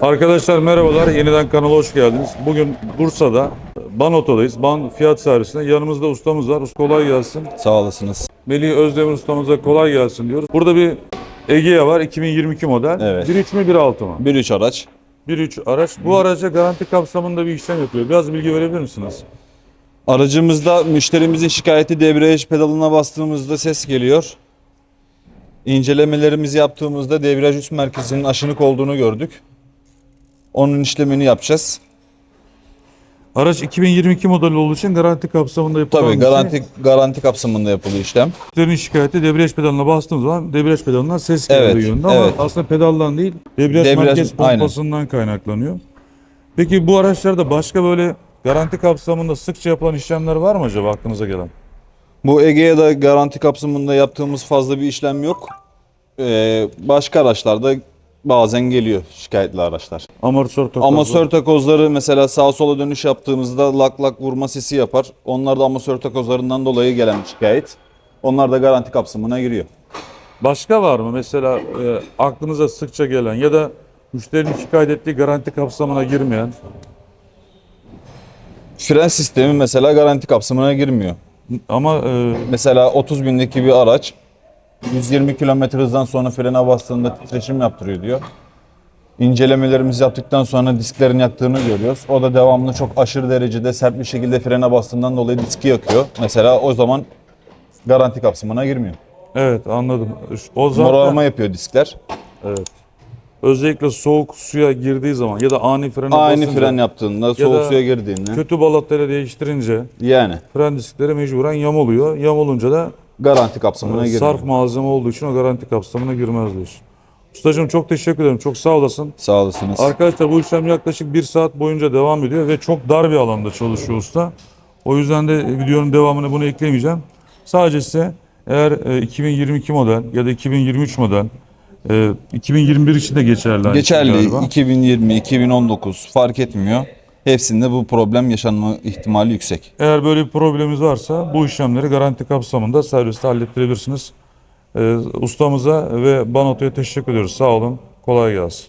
Arkadaşlar merhabalar. Yeniden kanala hoş geldiniz. Bugün Bursa'da Ban Oto'dayız. Ban Fiyat Servisi'nde. Yanımızda ustamız var. Usta kolay gelsin. Sağ olasınız. Melih Özdemir ustamıza kolay gelsin diyoruz. Burada bir Egea var 2022 model. Evet. 1.3 mü 1.6 mı? 1.3 araç. 1.3 araç. Bu araca garanti kapsamında bir işlem yapıyor. Biraz bilgi verebilir misiniz? Aracımızda müşterimizin şikayeti debriyaj pedalına bastığımızda ses geliyor. İncelemelerimizi yaptığımızda debriyaj üst merkezinin aşınık olduğunu gördük. Onun işlemini yapacağız. Araç 2022 model olduğu için garanti kapsamında yapılan Tabii bir şey. garanti garanti kapsamında yapılıyor işlem. Müşterinin şikayeti debriyaj pedalına bastığımız zaman debriyaj pedalından ses geliyor Evet, yönünde ama evet. aslında pedaldan değil debriyaj, Debriyaj- merkez aynen. pompasından kaynaklanıyor. Peki bu araçlarda başka böyle garanti kapsamında sıkça yapılan işlemler var mı acaba aklınıza gelen? Bu Egea'da garanti kapsamında yaptığımız fazla bir işlem yok. Ee, başka araçlarda bazen geliyor şikayetli araçlar. Amortisör takozları. Amasör takozları mesela sağa sola dönüş yaptığımızda lak lak vurma sesi yapar. Onlar da amasör takozlarından dolayı gelen şikayet. Onlar da garanti kapsamına giriyor. Başka var mı mesela e, aklınıza sıkça gelen ya da müşterinin şikayet ettiği garanti kapsamına girmeyen Fren sistemi mesela garanti kapsamına girmiyor. ama e, Mesela 30 bindeki bir araç 120 km hızdan sonra frene bastığında titreşim yaptırıyor diyor. İncelemelerimizi yaptıktan sonra disklerin yaktığını görüyoruz. O da devamlı çok aşırı derecede sert bir şekilde frene bastığından dolayı diski yakıyor. Mesela o zaman garanti kapsamına girmiyor. evet anladım. O zaman Morarma yapıyor diskler. evet. Özellikle soğuk suya girdiği zaman ya da ani frene Aynı basınca, fren yaptığında, soğuk suya girdiğinde. kötü balatları değiştirince Yani fren diskleri mecburen yam oluyor. Yam olunca da garanti kapsamına girmiyor. sarf malzeme olduğu için o garanti kapsamına girmez diyorsun. Ustacığım çok teşekkür ederim. Çok sağ olasın. Sağ olasınız. Arkadaşlar bu işlem yaklaşık bir saat boyunca devam ediyor ve çok dar bir alanda çalışıyor usta. O yüzden de videonun devamını bunu eklemeyeceğim. Sadece size eğer e, 2022 model ya da 2023 model e, 2021 için de geçerli. şey Geçerli galiba. 2020, 2019 fark etmiyor. Hepsinde bu problem yaşanma ihtimali yüksek. Eğer böyle bir probleminiz varsa bu işlemleri garanti kapsamında serviste hallettirebilirsiniz. E, ustamıza ve Banoto'ya teşekkür ediyoruz. Sağ olun. Kolay gelsin.